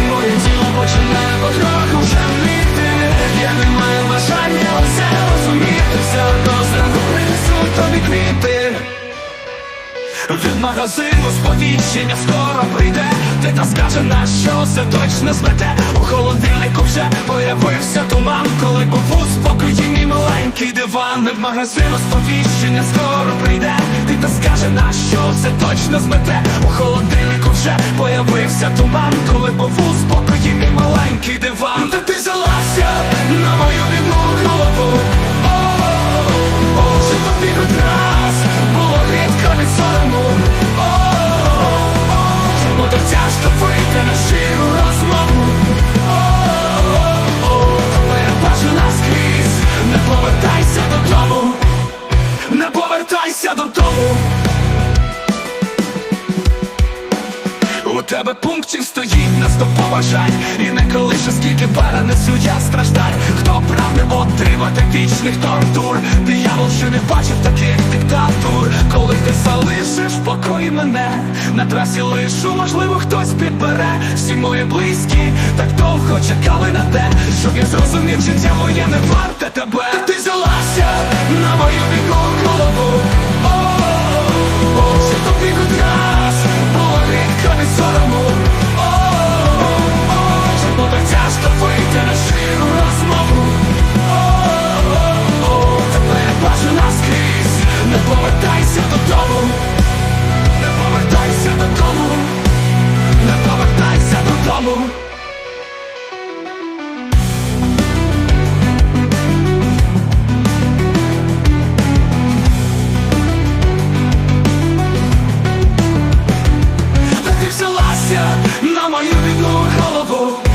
моє тіло починає потроху жаліти Я не маю бажання все розуміти. Все одно зранку принесу тобі квіти. Від магазину сповіщення скоро прийде. Ти та скаже, на що все точно змете У холодильнику вже появився туман. Коли був у спокої мій маленький диван. В магазину сповіщення скоро точно змете. У холодильнику вже появився туман Коли був у спокої мій маленький диван. Та ти залазся на мою рідну голову Чи тобі хоч раз було рідко від сорому. Чому так тяжко вийти на щиру розмову? Коли я бачу наскрізь. Не повертайся додому. Не повертайся додому тебе пунктів стоїть на сто побажань. І не колише скільки пара несуть я страждань. Хто прагне отримати вічних тортур Диявол ще не бачив таких диктатур. Коли ти залишиш покої мене На трасі лишу, можливо, хтось підбере. Всі мої близькі так довго чекали на те Щоб я зрозумів, життя моє не варте тебе. Ти залазся на мою на мою бідну голову Чи